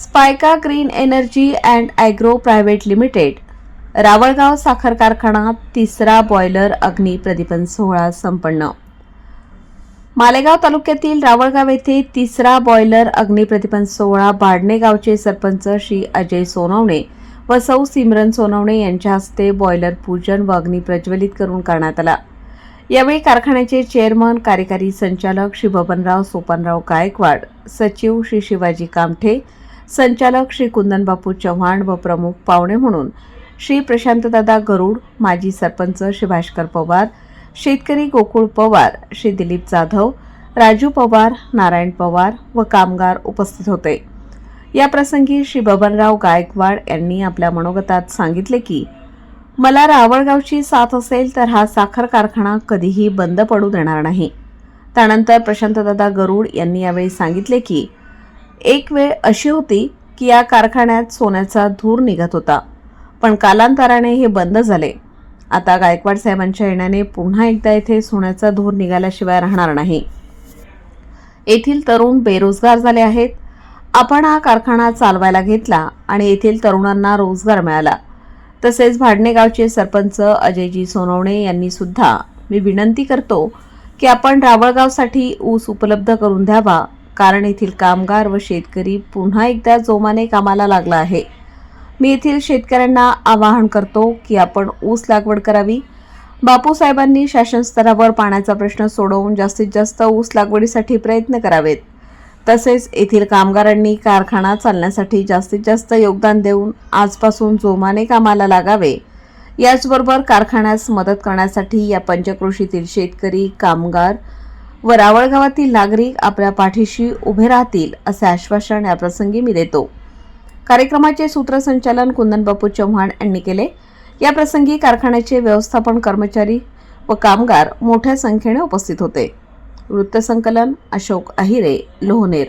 स्पायका green energy and agro private limited Ravalgaon साखर कारखाना तिसरा बॉयलर अग्नी प्रदीपन सोहळा संपन्न. मालेगाव तालुक्यातील रावळगाव येथे तिसरा बॉयलर अग्निप्रतिपन सोहळा बाडणे गावचे सरपंच श्री अजय सोनवणे व सौ सिमरन सोनवणे यांच्या हस्ते बॉयलर पूजन व अग्नी प्रज्वलित करून करण्यात आला. यावेळी कारखान्याचे चेअरमन कार्यकारी संचालक श्री बबनराव सोपानराव गायकवाड सचिव श्री शिवाजी कामठे संचालक श्री कुंदनबापू चव्हाण व प्रमुख पाहुणे म्हणून श्री प्रशांतदादा गरुड माजी सरपंच श्री भास्कर पवार शेतकरी गोकुळ पवार श्री दिलीप जाधव राजू पवार नारायण पवार व कामगार उपस्थित होते. या प्रसंगी श्री बबनराव गायकवाड यांनी आपल्या मनोगतात सांगितले की मला रावळगावची साथ असेल तर हा साखर कारखाना कधीही बंद पडू देणार नाही. त्यानंतर प्रशांतदादा गरुड यांनी यावेळी सांगितले की एक वेळ अशी होती की या कारखान्यात सोन्याचा धूर निघत होता. पण कालांतराने हे बंद झाले. आता गायकवाड साहेबांच्या येण्याने पुन्हा एकदा येथे सोन्याचा धूर निघाल्याशिवाय राहणार नाही. येथील तरुण बेरोजगार झाले आहेत. आपण हा कारखाना चालवायला घेतला आणि येथील तरुणांना रोजगार मिळाला. तसेच भाडणे गावचे सरपंच अजयजी सोनवणे यांनी सुद्धा मी विनंती करतो की आपण रावळगावसाठी ऊस उपलब्ध करून द्यावा. कारण येथील कामगार व शेतकरी पुन्हा एकदा जोमाने कामाला लागला आहे. मी येथील शेतकऱ्यांना आवाहन करतो की आपण ऊस लागवड करावी. बापूसाहेबांनी शासन स्तरावर पाण्याचा प्रश्न सोडवून जास्तीत जास्त ऊस लागवडीसाठी प्रयत्न करावेत. तसेच येथील कामगारांनी कारखाना चालण्यासाठी जास्तीत जास्त योगदान देऊन आजपासून जोमाने कामाला लागावे. याचबरोबर कारखान्यास मदत करण्यासाठी या पंचकृषीतील शेतकरी कामगार व रावळगावातील नागरिक आपल्या पाठीशी उभे राहतील असे आश्वासन याप्रसंगी मी देतो. कार्यक्रमाचे सूत्रसंचालन कुंदनबापू चव्हाण यांनी केले. या प्रसंगी कारखान्याचे व्यवस्थापन कर्मचारी व कामगार मोठ्या संख्येने उपस्थित होते. वृत्तसंकलन अशोक अहिरे लोहनेर.